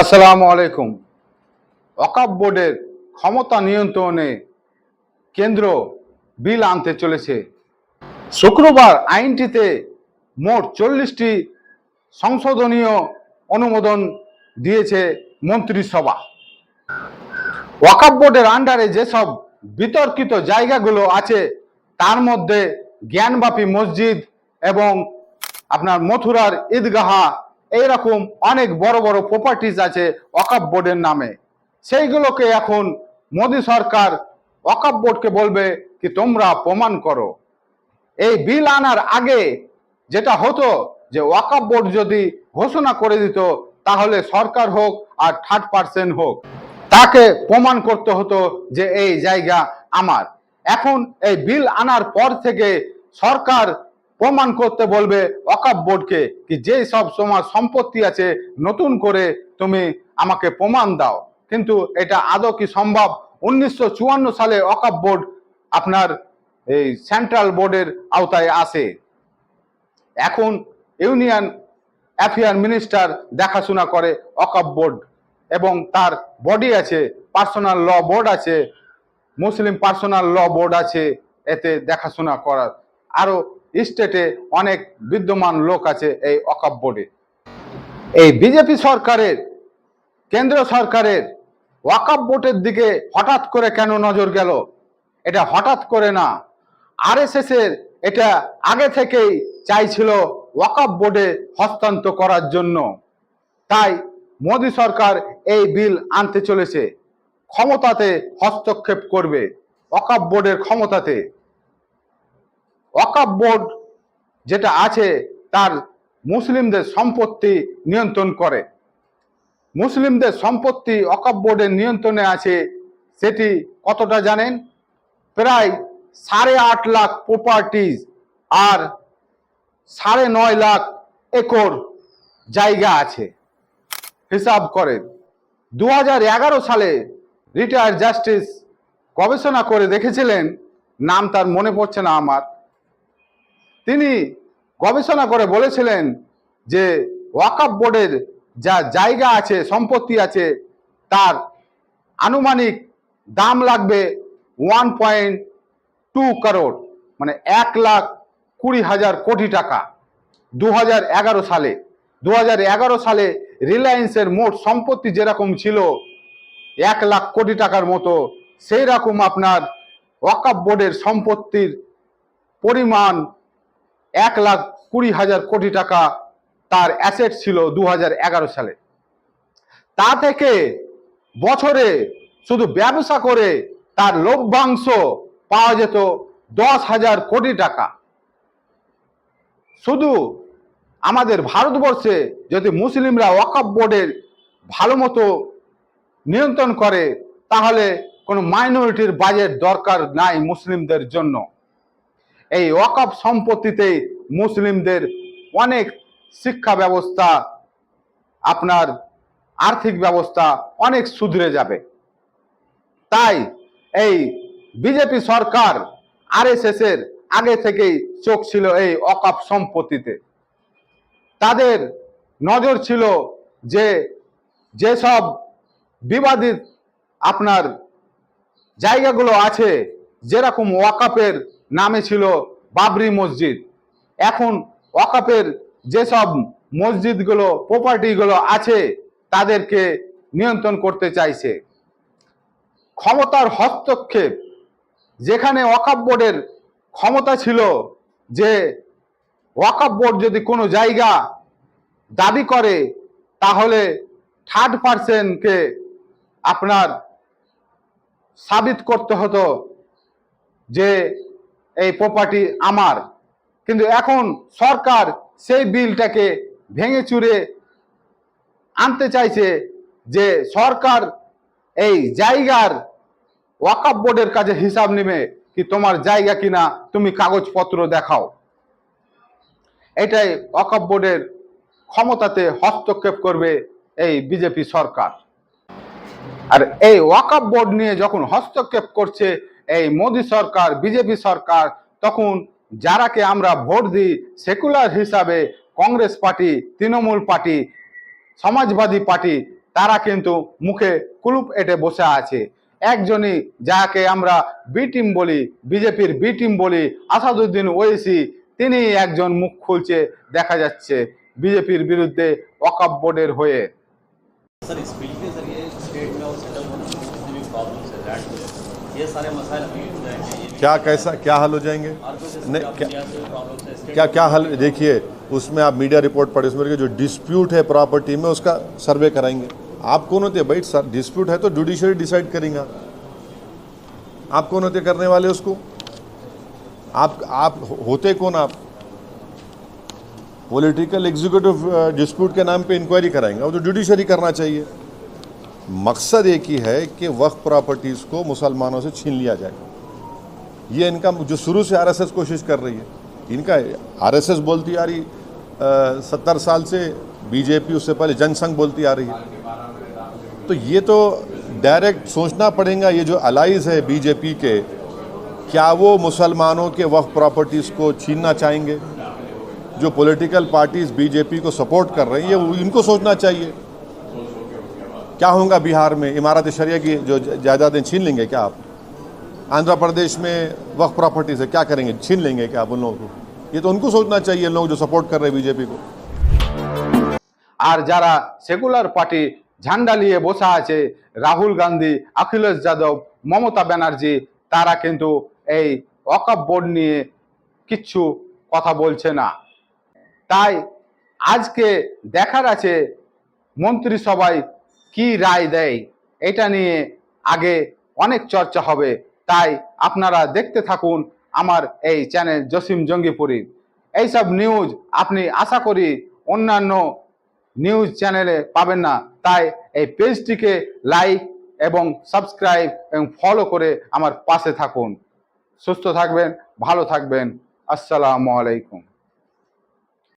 আসসালামু আলাইকুম। ওয়াকাব বোর্ডের ক্ষমতা নিয়ন্ত্রণে কেন্দ্র বিল আনতে চলেছে। শুক্রবার আইনটিতে মোট চল্লিশটি সংশোধনীয় অনুমোদন দিয়েছে মন্ত্রিসভা। ওয়াকাব বোর্ডের আন্ডারে যেসব বিতর্কিত জায়গাগুলো আছে, তার মধ্যে জ্ঞানবাপী মসজিদ এবং আপনার মথুরার ঈদগাহা এইরকম অনেক বড় বড় প্রপার্টিজ আছে ওয়াকাব বোর্ডের নামে। সেইগুলোকে এখন মোদী সরকার ওয়াকাব বোর্ডকে বলবে কি, তোমরা প্রমাণ করো। এই বিল আনার আগে যেটা হতো যে ওয়াকাব বোর্ড যদি ঘোষণা করে দিত, তাহলে সরকার হোক আর থার্ড পার্সেন্ট হোক, তাকে প্রমাণ করতে হতো যে এই জায়গা আমার। এখন এই বিল আনার পর থেকে সরকার প্রমাণ করতে বলবে ওয়াকাব বোর্ডকে কি যে সব তোমার সম্পত্তি আছে, নতুন করে তুমি আমাকে প্রমাণ দাও। কিন্তু এটা আদৌ কি সম্ভব? উনিশশো চুয়ান্ন সালে ওয়াকাব বোর্ড আপনার এই সেন্ট্রাল বোর্ডের আওতায় আসে। এখন ইউনিয়ন অ্যাফেয়ার মিনিস্টার দেখাশোনা করে অকাপ বোর্ড এবং তার বডি আছে, পার্সোনাল ল বোর্ড আছে, মুসলিম পার্সোনাল ল বোর্ড আছে, এতে দেখাশোনা করার। আরও স্টেটে অনেক বিদ্যমান লোক আছে এই অকাপ বোর্ডে। এই বিজেপি সরকারের, কেন্দ্র সরকারের ওয়াকাপ বোর্ডের দিকে হঠাৎ করে কেন নজর গেল? এটা হঠাৎ করে না। আরএসএস এর এটা আগে থেকেই চাইছিল ওয়াকাপ বোর্ডে হস্তান্তর করার জন্য। তাই মোদী সরকার এই বিল আনতে চলেছে। ক্ষমতাতে হস্তক্ষেপ করবে। ওয়াকাপ বোর্ডের ক্ষমতাতে ওয়াকাপ বোর্ড যেটা আছে তার মুসলিমদের সম্পত্তি নিয়ন্ত্রণ করে। মুসলিমদের সম্পত্তি অকাপ বোর্ডের নিয়ন্ত্রণে আছে, সেটি কতটা জানেন? প্রায় সাড়ে আট লাখ প্রপার্টিজ আর সাড়ে নয় লাখ একর জায়গা আছে। হিসাব করে দু সালে রিটায়ার জাস্টিস গবেষণা করে দেখেছিলেন, নাম তার মনে পড়ছে না আমার। তিনি গবেষণা করে বলেছিলেন যে ওয়াকাপ বোর্ডের যা জায়গা আছে, সম্পত্তি আছে, তার আনুমানিক দাম লাগবে ওয়ান পয়েন্ট টু করোড় মানে এক লাখ কুড়ি হাজার কোটি টাকা। দু হাজার এগারো সালে দু হাজার এগারো সালে রিলায়েন্সের মোট সম্পত্তি যেরকম ছিল, এক লাখ কোটি টাকার মতো সেই রকম আপনার ওয়াকাপ বোর্ডের সম্পত্তির পরিমাণ এক লাখ কুড়ি হাজার কোটি টাকা তার অ্যাসেট ছিল দু হাজার এগারো সালে। তা থেকে বছরে শুধু ব্যবসা করে তার লভ্যাংশ পাওয়া যেত দশ হাজার কোটি টাকা। শুধু আমাদের ভারতবর্ষে যদি মুসলিমরা ওয়াকাপ বোর্ডের ভালো মতো নিয়ন্ত্রণ করে, তাহলে কোনো মাইনরিটির বাজেট দরকার নাই মুসলিমদের জন্য। এই ওয়াকাপ সম্পত্তিতে মুসলিমদের অনেক শিক্ষা ব্যবস্থা, আপনার আর্থিক ব্যবস্থা অনেক সুধরে যাবে। তাই এই বিজেপি সরকার আরএসএস এর আগে থেকেই চোখ ছিল এই অকাপ সম্পত্তিতে। তাদের নজর ছিল যে যেসব বিবাদিত আপনার জায়গাগুলো আছে যেরকম ওয়াকাপের নামে ছিল বাবরি মসজিদ, এখন ওয়াকাপের যেসব মসজিদগুলো প্রপার্টিগুলো আছে, তাদেরকে নিয়ন্ত্রণ করতে চাইছে। ক্ষমতার হস্তক্ষেপ, যেখানে ওয়াকাপ বোর্ডের ক্ষমতা ছিল যে ওয়াকাপ বোর্ড যদি কোনো জায়গা দাবি করে, তাহলে থার্ড পার্সনকে আপনার সাবিত করতে হতো। যে এই প্রপার্টি আমার। কিন্তু এখন সরকার সেই বিলটাকে ভেঙে চুরে আনতে চাইছে যে সরকার এই জায়গার ওয়াকাপ বোর্ডের কাছে হিসাব নেবে কি তোমার জায়গা কিনা তুমি কাগজপত্র দেখাও। এটাই ওয়াকাপ বোর্ডের ক্ষমতাতে হস্তক্ষেপ করবে এই বিজেপি সরকার। আর এই ওয়াকাপ বোর্ড নিয়ে যখন হস্তক্ষেপ করছে এই মোদী সরকার, বিজেপি সরকার, তখন যারাকে আমরা ভোট দিই, সেকুলার হিসাবে Congress party, Trinamool party, Samajwadi party, তারা কিন্তু মুখে কুলুপ এঁটে বসে আছে। একজনই যাকে আমরা বি টিম বলি, বিজেপির বি টিম বলি, আসাদুদ্দিন ওয়েসি তিনি একজন মুখ খুলছে, দেখা যাচ্ছে বিজেপির বিরুদ্ধে ওয়াকাব বোর্ডের হয়ে ये सारे मसाइल हो जाएँगे क्या कैसा क्या हल हो जाएँगे? नहीं, क्या- क्या क्या हल देखिए उसमें आप मीडिया रिपोर्ट पढ़े उसमें जो डिस्प्यूट है प्रॉपर्टी में उसका सर्वे कराएँगे। आप कौन होते भाई सर डिस्प्यूट है तो जुडिशरी डिसाइड करेंगे। आप कौन होते करने वाले उसको? आप आप होते कौन आप? पॉलिटिकल एग्जीक्यूटिव डिस्प्यूट के नाम पे इंक्वायरी कराएँगे। अब तो जुडिशरी करना चाहिए। मकसद एक ही है कि वक्त प्रॉपर्टीज़ को मुसलमानों से छीन लिया जाए। ये इनका जो शुरू से आरएसएस कोशिश कर रही है, इनका आरएसएस बोलती आ रही सत्तर साल से, बीजेपी उससे पहले जनसंघ बोलती आ रही है। तो ये तो डायरेक्ट सोचना पड़ेगा, ये जो अलाइज है बीजेपी के, क्या वो मुसलमानों के वक्फ प्रॉपर्टीज़ को छीनना चाहेंगे? जो पॉलिटिकल पार्टीज़ बीजेपी को सपोर्ट कर रही है वो इनको सोचना चाहिए। क्या होगा बिहार में इमारत शरिया की जो जायदादें छीन लेंगे क्या आप आंध्र प्रदेश में वक्फ प्रॉपर्टी से क्या करेंगे छीन लेंगे क्या आप उन लोगों को ये तो उनको सोचना चाहिए इन लोग जो सपोर्ट कर रहे हैं बीजेपी को আর যারা সেকুলার পার্টি ঝান্ডা নিয়ে বসে আছে রাহুল গান্ধী অখিলেশ যাদব মমতা ব্যানার্জি তারা কিন্তু এই ওয়াকফ বোর্ড নিয়ে কিচ্ছু কথা বলছে না তাই আজকে দেখার আছে মন্ত্রিসভায় কি রায় দেয়? এটা নিয়ে আগে অনেক চর্চা হবে। তাই আপনারা দেখতে থাকুন আমার এই চ্যানেল জসিম জঙ্গিপুরী। এইসব নিউজ আপনি আশা করি অন্যান্য নিউজ চ্যানেলে পাবেন না। তাই এই পেজটিকে লাইক এবং সাবস্ক্রাইব এবং ফলো করে আমার পাশে থাকুন। সুস্থ থাকবেন, ভালো থাকবেন। আসসালামু আলাইকুম।